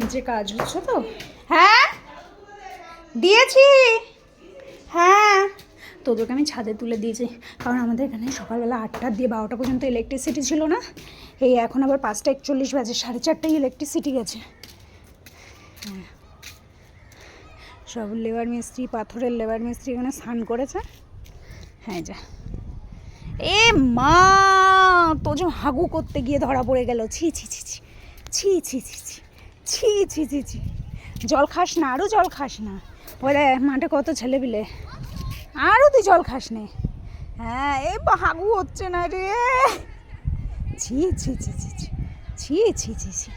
নিচে কাজ হচ্ছে তো? হ্যাঁ? দিয়েছি। হ্যাঁ। তোদেরকে আমি ছাদে তুলে দিয়েছি। কারণ আমাদের এখানে সকালবেলা আটটা দিয়ে বারোটা পর্যন্ত ইলেকট্রিসিটি ছিল না। এই এখন আবার পাঁচটা একচল্লিশ বাজে সাড়ে চারটায় ইলেকট্রিসিটি গেছে। হ্যাঁ। সব লেবার মিস্ত্রি পাথরের লেবার মিস্ত্রি এখানে স্নান করেছে। হ্যাঁ যা। এ মা তো যে হাগু করতে গিয়ে ধরা পড়ে গেল। ছি ছি ছি ছি। ছি ছি ছি ছি। ছি ছি ছি ছি। জল খাস না আরও জল খাস না। দেখ মাঠে কত ছেলে পিলে আরও তুই জল খাস নে। হ্যাঁ এ হাগু হচ্ছে না রে। ছি ছি ছি ছি ছি ছি ছি ছি ছি।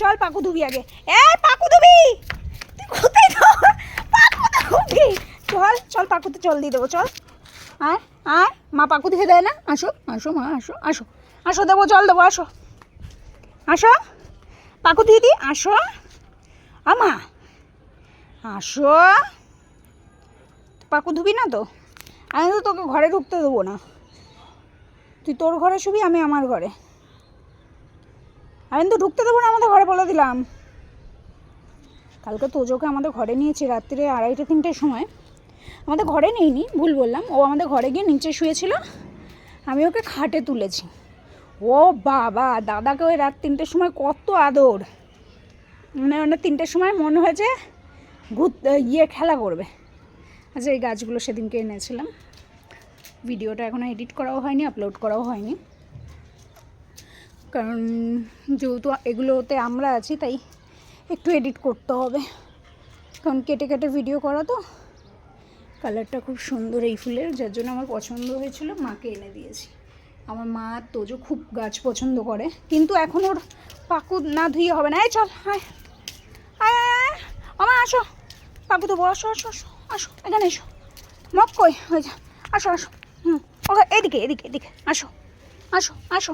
চল পাকু ধুবি আগে। এ, পাকু ধুবি! তুই কোথায় পাকু ধুবি! চল চল পাকুতে জল দিয়ে দেবো, চল। আয় আয়, মা পাকু দিয়ে দেয় না? আসো আসো, মা, আসো আসো। আসো, দেবো, জল দেবো, আসো। আসো। পাকু দিদি, আসো। আমা আসো। পাকু ধুবি না তো? আমি তো তোকে ঘরে ঢুকতে দেবো না। তুই তোর ঘরে শুবি, আমি আমার ঘরে। আমি তো ঢুকতে দেবো না আমাদের ঘরে বলে দিলাম। কালকে তোজোকে আমাদের ঘরে নিয়েছি রাত্রিরে আড়াইটে, তিনটের সময়। আমাদের ঘরে নেইনি, ভুল বললাম। ও আমাদের ঘরে গিয়ে নিচে শুয়েছিল। আমি ওকে খাটে তুলেছি। ও বাবা, দাদাকে ওই রাত তিনটের সময় কত আদর। মানে মানে তিনটের সময় মনে হয়েছে ঘুর ইয়ে খেলা করবে। আচ্ছা এই গাছগুলো সেদিনকে এনেছিলাম। ভিডিওটা এখনও এডিট করাও হয়নি, আপলোড করাও হয়নি। কারণ যেহেতু এগুলোতে আমরা আছি, তাই একটু এডিট করতে হবে। কারণ কেটে কেটে ভিডিও করা তো। কালারটা খুব সুন্দর এই ফুলের, যার জন্য আমার পছন্দ হয়েছিল, মাকে এনে দিয়েছি। আমার মা তোজো খুব গাছ পছন্দ করে। কিন্তু এখন ওর পাকু না ধুয়ে হবে না। এই চল হায়। আমার আসো। পাকু তো আসো আসো আসো আসো। এখানে এসো। মক কই হয়ে যা, আসো আসো। হুম, ওকে, এদিকে এদিকে এদিকে। আসো আসো আসো।